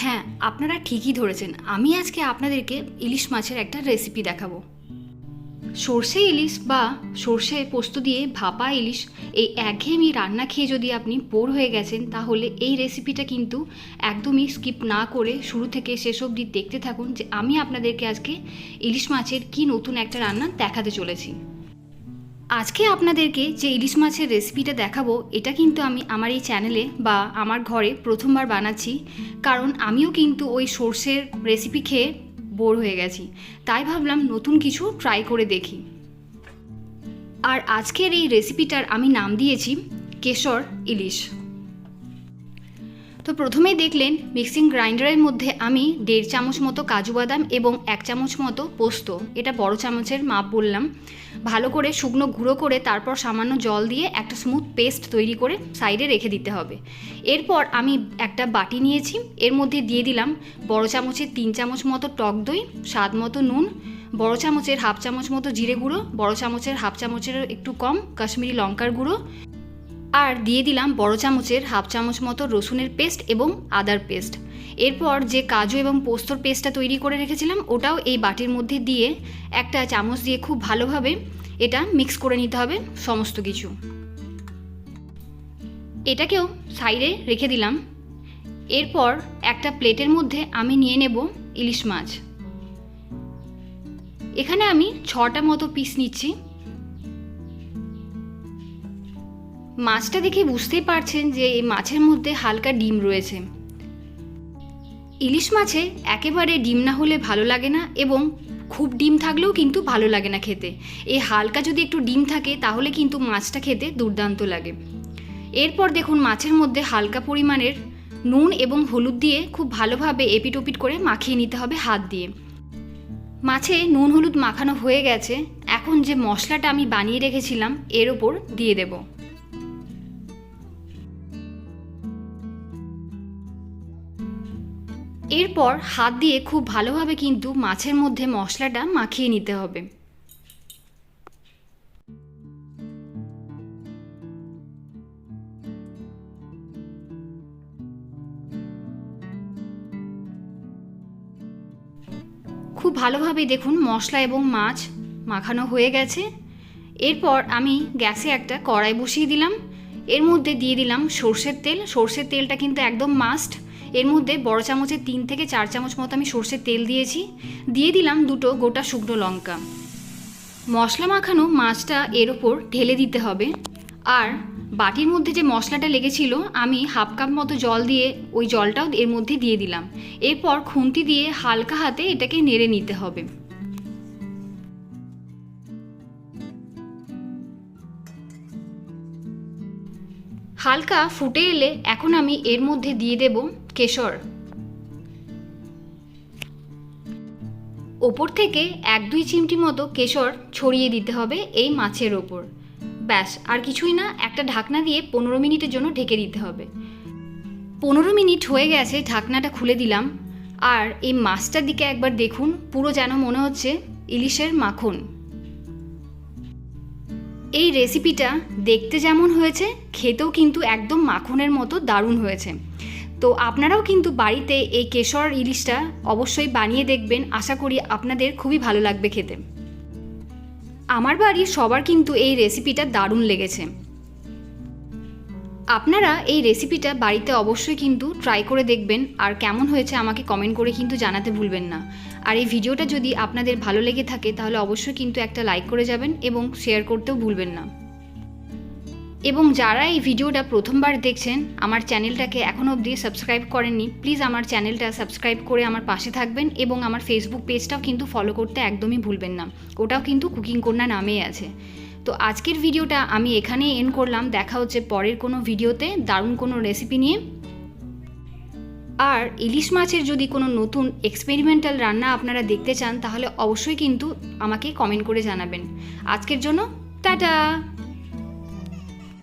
হ্যাঁ আপনারা ঠিকই ধরেছেন। আমি আজকে আপনাদেরকে ইলিশ মাছের একটা রেসিপি দেখাবো। সর্ষে ইলিশ বা সর্ষে পোস্ত দিয়ে ভাপা ইলিশ, এই একঘেয়েমি রান্না খেয়ে যদি আপনি বোর হয়ে গেছেন, তাহলে এই রেসিপিটা কিন্তু একদমই স্কিপ না করে শুরু থেকে শেষ অবধি দেখতে থাকুন যে আমি আপনাদেরকে আজকে ইলিশ মাছের কি নতুন একটা রান্না দেখাতে চলেছি। আজকে আপনাদেরকে যে ইলিশ মাছের রেসিপিটা দেখাবো, এটা কিন্তু আমি আমার এই চ্যানেলে বা আমার ঘরে প্রথমবার বানাচ্ছি। কারণ আমিও কিন্তু ওই সর্ষের রেসিপি খেয়ে বোর হয়ে গেছি। তাই ভাবলাম নতুন কিছু ট্রাই করে দেখি। আর আজকের এই রেসিপিটার আমি নাম দিয়েছি, কেশর ইলিশ। তো প্রথমেই দেখলেন মিক্সিং গ্রাইন্ডারের মধ্যে আমি দেড় চামচ মতো কাজু বাদাম এবং এক চামচ মতো পোস্ত, এটা বড় চামচের মাপ বললাম। ভালো করে শুকনো গুঁড়ো করে তারপর সামান্য জল দিয়ে একটা স্মুথ পেস্ট তৈরি করে সাইডে রেখে দিতে হবে। এরপর আমি একটা বাটি নিয়েছি, এর মধ্যে দিয়ে দিলাম বড় চামচের তিন চামচ মতো টক দই, স্বাদ মতো নুন, বড় চামচের হাফ চামচ মতো জিরে গুঁড়ো, বড় চামচের হাফ চামচের একটু কম কাশ্মীরি লঙ্কার গুঁড়ো আর দিয়ে দিলাম বড় চামচের হাফ চামচ মতো রসুনের পেস্ট এবং আদার পেস্ট। এরপর যে কাজু এবং পোস্তর পেস্টটা তৈরি করে রেখেছিলাম, ওটাও এই বাটির মধ্যে দিয়ে একটা চামচ দিয়ে খুব ভালোভাবে এটা মিক্স করে নিতে হবে সমস্ত কিছু। এটাকেও সাইডে রেখে দিলাম। এরপর একটা প্লেটের মধ্যে আমি নিয়ে নেব ইলিশ মাছ। এখানে আমি ছটা মতো পিস নিচ্ছি। মাছটা দেখে বুঝতেই পারছেন যে এই মাছের মধ্যে হালকা ডিম রয়েছে। ইলিশ মাছে একেবারে ডিম না হলে ভালো লাগে না এবং খুব ডিম থাকলেও কিন্তু ভালো লাগে না খেতে। এই হালকা যদি একটু ডিম থাকে, তাহলে কিন্তু মাছটা খেতে দুর্দান্ত লাগে। এরপর দেখুন মাছের মধ্যে হালকা পরিমাণের নুন এবং হলুদ দিয়ে খুব ভালোভাবে এপিটোপিট করে মাখিয়ে নিতে হবে হাত দিয়ে। মাছে নুন হলুদ মাখানো হয়ে গেছে। এখন যে মশলাটা আমি বানিয়ে রেখেছিলাম, এর ওপর দিয়ে দেবো। এরপর হাত দিয়ে খুব ভালোভাবে কিন্তু মাছের মধ্যে মশলাটা মাখিয়ে নিতে হবে। খুব ভালোভাবে দেখুন মশলা এবং মাছ মাখানো হয়ে গেছে। এরপর আমি গ্যাসে একটা কড়াই বসিয়ে দিলাম। এর মধ্যে দিয়ে দিলাম সর্ষের তেল। সর্ষের তেলটা কিন্তু একদম মাস্ট এর মধ্যে বড় চামচের তিন থেকে চার চামচ মতো আমি সর্ষের তেল দিয়েছি। দিয়ে দিলাম দুটো গোটা শুকনো লঙ্কা। মশলা মাখানো মাছটা এর ওপর ঢেলে দিতে হবে। আর বাটির মধ্যে যে মশলাটা লেগেছিল, আমি হাফ কাপ মতো জল দিয়ে ওই জলটাও এর মধ্যে দিয়ে দিলাম। এরপর খুন্তি দিয়ে হালকা হাতে এটাকে নেড়ে নিতে হবে। হালকা ফুটে এলে এখন আমি এর মধ্যে দিয়ে দেব কেশর। ওপর থেকে এক দুই চিমটি মতো কেশর ছড়িয়ে দিতে হবে এই মাছের ওপর। ব্যাস, আর কিছুই না, একটা ঢাকনা দিয়ে পনেরো মিনিটের জন্য ঢেকে দিতে হবে। পনেরো মিনিট হয়ে গেছে, ঢাকনাটা খুলে দিলাম। আর এই মাছটার দিকে একবার দেখুন, পুরো যেন মনে হচ্ছে ইলিশের মাখন। এই রেসিপিটা দেখতে যেমন হয়েছে, খেতেও কিন্তু একদম মাখনের মতো দারুণ হয়েছে। তো আপনারাও কিন্তু বাড়িতে এই কেশর ইলিশটা অবশ্যই বানিয়ে দেখবেন। আশা করি আপনাদের খুবই ভালো লাগবে খেতে। আমার বাড়ির সবার কিন্তু এই রেসিপিটা দারুণ লেগেছে। আপনারা এই রেসিপিটা বাড়িতে অবশ্যই কিন্তু ট্রাই করে দেখবেন। আর কেমন হয়েছে আমাকে কমেন্ট করে কিন্তু জানাতে ভুলবেন না। আর এই ভিডিওটা যদি আপনাদের ভালো লেগে থাকে, তাহলে অবশ্যই কিন্তু একটা লাইক করে যাবেন এবং শেয়ার করতেও ভুলবেন না। এবং যারা এই ভিডিওটা প্রথমবার দেখছেন, আমার চ্যানেলটাকে এখনও অবধি সাবস্ক্রাইব করেননি প্লিজ আমার চ্যানেলটা সাবস্ক্রাইব করে আমার পাশে থাকবেন এবং আমার ফেসবুক পেজটাও কিন্তু ফলো করতে একদমই ভুলবেন না। ওটাও কিন্তু কুকিং কন্যা নামেই আছে। তো আজকের ভিডিওটা আমি এখানেই এন্ড করলাম। দেখা হচ্ছে পরের কোনো ভিডিওতে। দারুণ কোনো রেসিপি নিয়ে। আর ইলিশ মাছের যদি কোনো নতুন এক্সপেরিমেন্টাল রান্না আপনারা দেখতে চান, তাহলে অবশ্যই কিন্তু আমাকে কমেন্ট করে জানাবেন। আজকের জন্য টাটা!